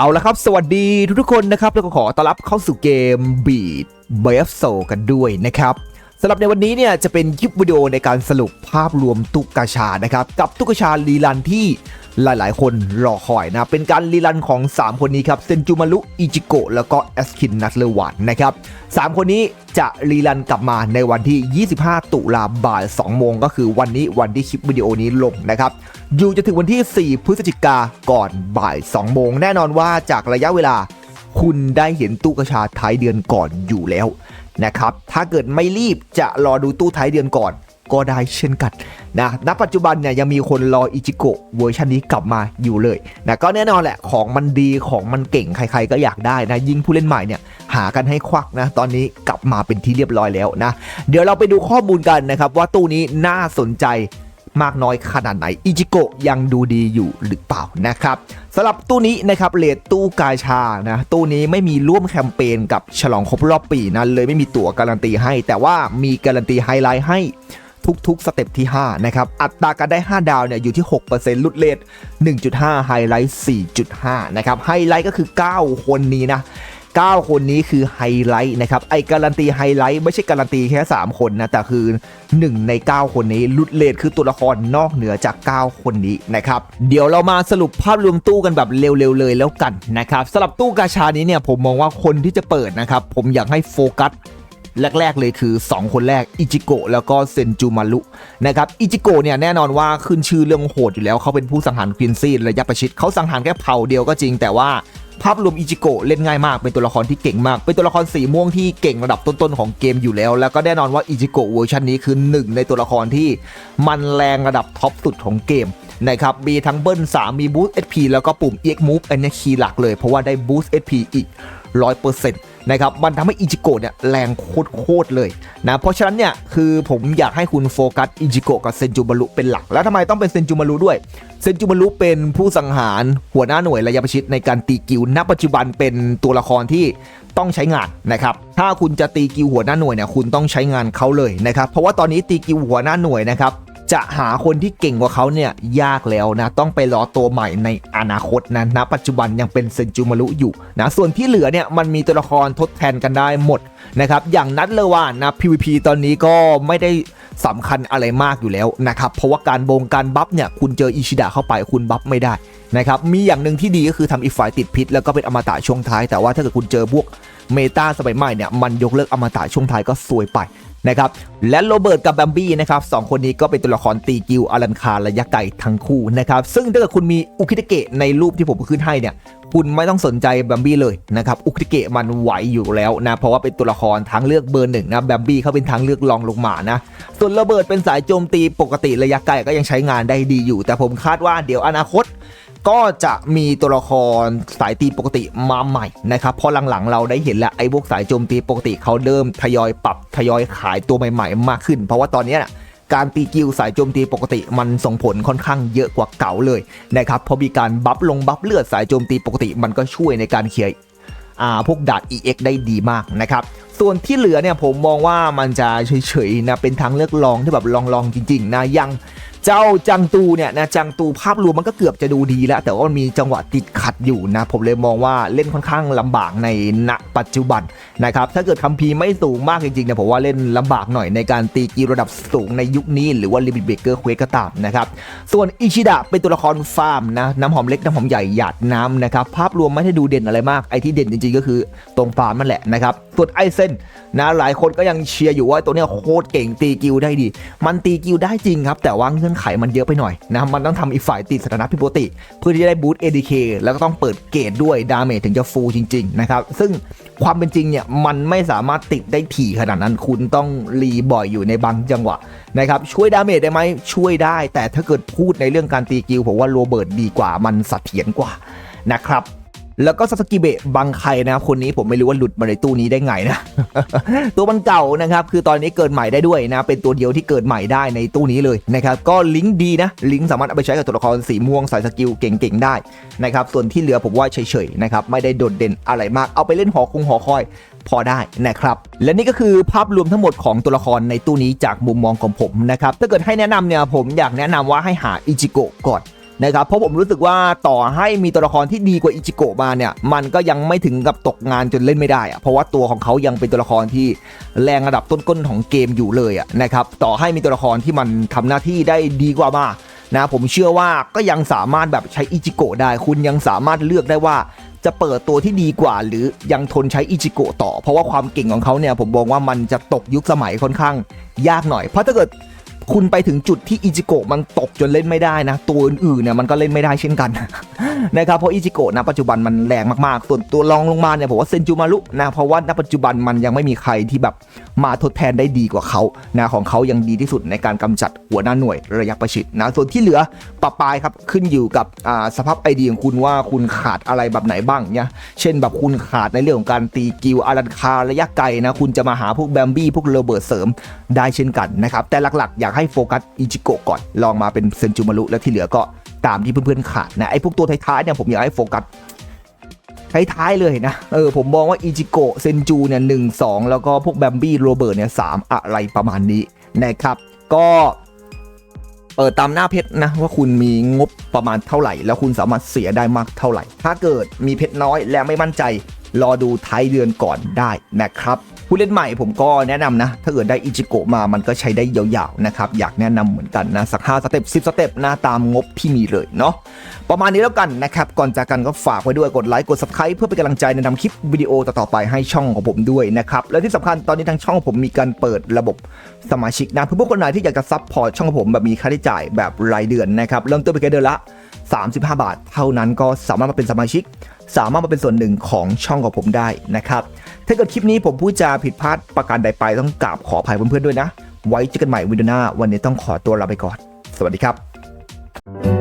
เอาละครับ สวัสดีทุกๆคนนะครับ แล้วก็ขอต้อนรับเข้าสู่เกม Beat b f s o กันด้วยนะครับ สำหรับในวันนี้เนี่ยจะเป็นคลิปวิดีโอในการสรุปภาพรวมตุกกาชานะครับกับตุกกาชาลีลันที่หลายๆ คนรอคอยนะ เป็นการรีรันของ 3 คนนี้ครับ เซนจูมารุ อิจิโกะ แล้วก็แอสคิน นัทเลวานนะครับ3คนนี้จะรีรันกลับมาในวันที่ 25 ตุลาบ่าย 2 โมง ก็คือวันนี้วันที่คลิปวิดีโอนี้ลงนะครับอยู่จะถึงวันที่ 4 พฤศจิกาก่อนบ่าย 2 โมง แน่นอนว่าจากระยะเวลา คุณได้เห็นตู้กระชาท้ายเดือนก่อนอยู่แล้ว นะครับ ถ้าเกิดไม่รีบจะรอดูตู้ท้ายเดือนก่อนก็ได้เช่นกันนะ ณ ปัจจุบันเนี่ยยังมีคนรออิจิโกะเวอร์ชันนี้กลับมาอยู่เลยนะ ก็แน่นอนแหละของมันดีของมันเก่งใครๆก็อยากได้นะ ยิ่งผู้เล่นใหม่เนี่ยหากันให้ควักนะ ตอนนี้กลับมาเป็นที่เรียบร้อยแล้วนะ เดี๋ยวเราไปดูข้อมูลกันนะครับว่าตู้นี้น่าสนใจ มากน้อยขนาดไหนอิจิโกะยังดูดีอยู่หรือเปล่านะครับสำหรับตู้นี้นะครับเลทตู้กาชานะตู้นี้ไม่มีร่วมแคมเปญกับฉลองครบรอบปีนะเลยไม่มีตั๋วการันตีให้ แต่ว่ามีการันตีไฮไลท์ให้ทุกๆ สเต็ปที่ 5 นะครับ อัตราการได้ 5 ดาวเนี่ยอยู่ที่ 6%ลุดเลท1.5 ไฮไลท์ 4.5 นะครับ ไฮไลท์ก็คือ 9 คนนี้นะ 9 คนนี้คือไฮไลท์นะครับไอการันตีไฮไลท์ไม่ใช่การันตีแค่ 3 คนนะแต่คือ 1 ใน 9 คนนี้ลุดเลทคือตัวละครนอกเหนือจาก 9 คนนี้นะครับเดี๋ยวเรามาสรุปภาพรวมตู้กันแบบเร็วๆเลยแล้วกันนะครับสำหรับตู้กาชานี้เนี่ยผมมองว่าคนที่จะเปิดนะครับผมอยากให้โฟกัสแรก ๆ เลยคือ 2 คนแรกอิจิโกะแล้วก็เซนจูมารุนะครับอิจิโกะเนี่ยแน่นอนว่าขึ้นชื่อเรื่องโหดอยู่แล้วเขาเป็นผู้สังหารควินซี่ระยะประชิดเขาสังหารแค่เผ่าเดียวก็จริงแต่ว่า ภาพรวมอิจิโกะเล่นง่ายมาก เป็นตัวละครที่เก่งมาก เป็นตัวละครสีม่วงที่เก่งระดับต้นๆของเกมอยู่แล้ว แล้วก็แน่นอนว่าอิจิโกะเวอร์ชันนี้คือหนึ่งในตัวละครที่มันแรงระดับท็อปสุดของเกมนะครับ มีทั้งเบิ้ล 3 มีบูสต์ SP แล้วก็ปุ่ม EX Move อันนี้คีย์หลักเลย เพราะว่าได้บูสต์ SP อีก 100% นะครับมันทำให้อิจิโกะเนี่ยแรงโคตรๆเลยนะเพราะฉะนั้นเนี่ยคือผมอยากให้คุณโฟกัสอิจิโกะกับเซนจูมารุเป็นหลัก แล้วทำไมต้องเป็นเซนจูมารุด้วย เซนจูมารุเป็นผู้สังหารหัวหน้าหน่วยระยะประชิดในการตีกิวณปัจจุบันเป็นตัวละครที่ต้องใช้งานนะครับถ้าคุณจะตีกิวหัวหน้าหน่วยเนี่ยคุณต้องใช้งานเขาเลยนะครับเพราะว่าตอนนี้ตีกิวหัวหน้าหน่วยนะครับ จะหาคนที่เก่งกว่าเขาเนี่ยยากแล้วนะ ต้องไปรอตัวใหม่ในอนาคตนะณปัจจุบันยังเป็นเซนจูมารุอยู่นะส่วนที่เหลือเนี่ยมันมีตัวละครทดแทนกันได้หมด นะครับอย่างนัดเลวานนะ PVP ตอนนี้ก็ไม่ได้สำคัญอะไรมากอยู่แล้วนะครับเพราะว่าการบงการบัฟเนี่ยคุณเจออิชิดะเข้าไปคุณบัฟไม่ได้นะครับมีอย่างหนึ่งที่ดีก็คือทำอีกฝ่ายติดพิษ แล้วก็เป็นอมตะช่วงท้าย แต่ว่าถ้าเกิดคุณเจอพวกเมตาสมัยใหม่เนี่ยมันยกเลิกอมตะช่วงท้ายก็ซวยไปนะครับและโรเบิร์ตกับแบมบี้นะครับสองคนนี้ก็เป็นตัวละครตีกิวอลันคาระยะไกลทั้งคู่นะครับซึ่งถ้าเกิดคุณมีอุคิเตเกะในรูปที่ผมขึ้นให้เนี่ย คุณไม่ต้องสนใจแบมบี้เลยนะครับอุคิเกะมันไหวอยู่แล้วนะเพราะว่าเป็นตัวละครทางเลือกเบอร์หนึ่งนะแบมบี้เขาเป็นทางเลือกรองลงมานะส่วนโรเบิร์ตเป็นสายโจมตีปกติระยะไกลก็ยังใช้งานได้ดีอยู่ แต่ผมคาดว่าเดี๋ยวอนาคตก็จะมีตัวละครสายตีปกติมาใหม่นะครับเพราะหลังๆ เราได้เห็นแล้วไอ้พวกสายโจมตีปกติเขาเริ่มทยอยปรับทยอยขายตัวใหม่ ๆ มากขึ้น เพราะว่าตอนนี้นะ การตีกิลสายโจมตีปกติมันส่งผลค่อนข้างเยอะกว่าเก่าเลยนะครับเพราะมีการบัฟลงบัฟเลือดสายโจมตีปกติมันก็ช่วยในการเคลียร์พวกดาด EX ได้ดีมากนะครับ ส่วนที่เหลือเนี่ยผมมองว่ามันจะเฉยๆนะเป็นทางเลือกลองที่แบบลองๆจริงๆนะยัง เจ้าจังตูเนี่ยนะจังตูภาพรวมมันก็เกือบจะดูดีแล้ว แต่ว่ามันมีจังหวะติดขัดอยู่นะ ผมเลยมองว่าเล่นค่อนข้างลำบากในณปัจจุบันนะครับถ้าเกิดคัมภีร์ไม่สูงมากจริงๆเนี่ยผมว่าเล่นลำบากหน่อยในการตีกีระดับสูงในยุคนี้ หรือว่าลิมิตเบเกอร์เควก็ตามนะครับส่วนอิชิดะเป็นตัวละครฟาร์มนะน้ำหอมเล็กน้ำหอมใหญ่หยาดน้ำนะครับภาพรวมไม่ได้ดูเด่นอะไรมากไอที่เด่นจริงๆก็คือตรงฟาร์มนั่นแหละนะครับส่วนไอเซนนะหลายคนก็ยังเชียร์อยู่ว่าตัวเนี้ยโคตรเก่งตีกิลได้ดี มันตีกิลได้จริงครับแต่ว่าเงื่อนไขมันเยอะไปหน่อยนะมันต้องทำอีกฝ่ายติดสถานะพิปกติ เพื่อที่จะได้บูตเอ ADK แล้วก็ต้องเปิดเกตด้วยดาเมจถึงจะฟูลจริงๆนะครับซึ่งความเป็นจริงเนี่ยมันไม่สามารถติดได้ถี่ขนาดนั้นคุณต้องรีบ่อยอยู่ในบางจังหวะนะครับช่วยดาเมจได้ไหมช่วยได้ แต่ถ้าเกิดพูดในเรื่องการตีกิลผมว่าโรเบิร์ตดีกว่ามันเสถียรกว่านะครับ แล้วก็ซาสกิเบะบังไคนะครับคนนี้ผมไม่รู้ว่าหลุดมาในตู้นี้ได้ไงนะ ตัวมันเก่านะครับ คือตอนนี้เกิดใหม่ได้ด้วยนะ เป็นตัวเดียวที่เกิดใหม่ได้ในตู้นี้เลยนะครับ ก็ลิงก์ดีนะ ลิงก์สามารถเอาไปใช้กับตัวละครสีม่วงสายสกิลเก่งๆได้นะครับ ส่วนที่เหลือผมว่าเฉยๆนะครับ ไม่ได้โดดเด่นอะไรมาก เอาไปเล่นหอคงหอคอยพอได้นะครับ และนี่ก็คือภาพรวมทั้งหมดของตัวละครในตู้นี้จากมุมมองของผมนะครับ ถ้าเกิดให้แนะนำเนี่ยผมอยากแนะนำว่าให้หาอิจิโกะก่อน นะครับเพราะผมรู้สึกว่าต่อให้มีตัวละครที่ดีกว่าอิจิโกะมาเนี่ยมันก็ยังไม่ถึงกับตกงานจนเล่นไม่ได้อะเพราะว่าตัวของเขายังเป็นตัวละครที่แรงระดับต้นๆของเกมอยู่เลยอะนะครับต่อให้มีตัวละครที่มันทำหน้าที่ได้ดีกว่ามานะผมเชื่อว่าก็ยังสามารถแบบใช้อิจิโกะได้ คุณยังสามารถเลือกได้ว่าจะเปิดตัวที่ดีกว่า หรือยังทนใช้อิจิโกะต่อ เพราะว่าความเก่งของเขาเนี่ยผมมองว่ามันจะตกยุคสมัยค่อนข้างยากหน่อย เพราะถ้าเกิด คุณไปถึงจุดที่อิจิโกะมันตกจนเล่นไม่ได้นะ ตัวอื่นๆเนี่ยมันก็เล่นไม่ได้เช่นกันนะครับเพราะอิจิโกะนะปัจจุบันมันแรงมากๆ ส่วนตัวรองลงมาเนี่ยผมว่าเซนจูมารุนะเพราะว่าณปัจจุบันมันยังไม่มีใครที่แบบมาทดแทนได้ดีกว่าเขานะของเขายังดีที่สุดในการกำจัดหัวหน้าหน่วยระยะประชิดนะส่วนที่เหลือปะปายครับขึ้นอยู่กับสภาพไอเดียของคุณว่าคุณขาดอะไรแบบไหนบ้างเนี่ยเช่นแบบคุณขาดในเรื่องของการตีกิวอารันคาระยะไกลนะคุณจะมาหาพวกแบมบี้พวกโรเบิร์ตเสริมได้เช่นกันนะครับแต่หลักๆอยากให้โฟกัสอิจิโกะก่อนลองมาเป็นเซนจูมารุแล้วที่เหลือก็ตามที่เพื่อนๆขาดนะไอ้พวกตัวท้ายๆเนี่ยผมอยากให้โฟกัสท้ายๆเลยนะเออผมมองว่าอิจิโกะเซนจูเนี่ยหนึ่งสองแล้วก็พวกแบมบี้โรเบิร์ตเนี่ยสามอะไรประมาณนี้นะครับ ก็เปิดตามหน้าเพชรนะว่าคุณมีงบประมาณเท่าไหร่ แล้วคุณสามารถเสียได้มากเท่าไหร่ ถ้าเกิดมีเพชรน้อยและไม่มั่นใจ รอดูท้ายเดือนก่อนได้นะครับ ผู้เล่นใหม่ผมก็แนะนำนะ ถ้าเกิดได้อิจิโกะมามันก็ใช้ได้ยาวๆนะครับ อยากแนะนำเหมือนกันนะ สัก 5 สเต็ป 10 สเต็ปนะตามงบที่มีเลยเนาะประมาณนี้แล้วกันนะครับ ก่อนจากกันก็ฝากไว้ด้วยกดไลค์กด subscribe เพื่อเป็นกำลังใจในนำคลิปวิดีโอต่อๆไปให้ช่องของผมด้วยนะครับ และที่สำคัญตอนนี้ทางช่องผมมีการเปิดระบบสมาชิกนะเพื่อพวกคนไหนที่อยากจะซัพพอร์ตช่องของผมแบบมีค่าใช้จ่ายแบบรายเดือนนะครับเริ่มต้นไปแค่เดือนละ 35 บาท เท่านั้นก็สามารถมาเป็นสมาชิก สามารถมาเป็นส่วนหนึ่งของช่องของผมได้นะครับถ้าเกิดคลิปนี้ผมพูดจาผิดพลาดประการใดไปต้องกราบขออภัยเพื่อนๆด้วยนะ ไว้เจอกันใหม่วิดีโอหน้า วันนี้ต้องขอตัวลาไปก่อน สวัสดีครับ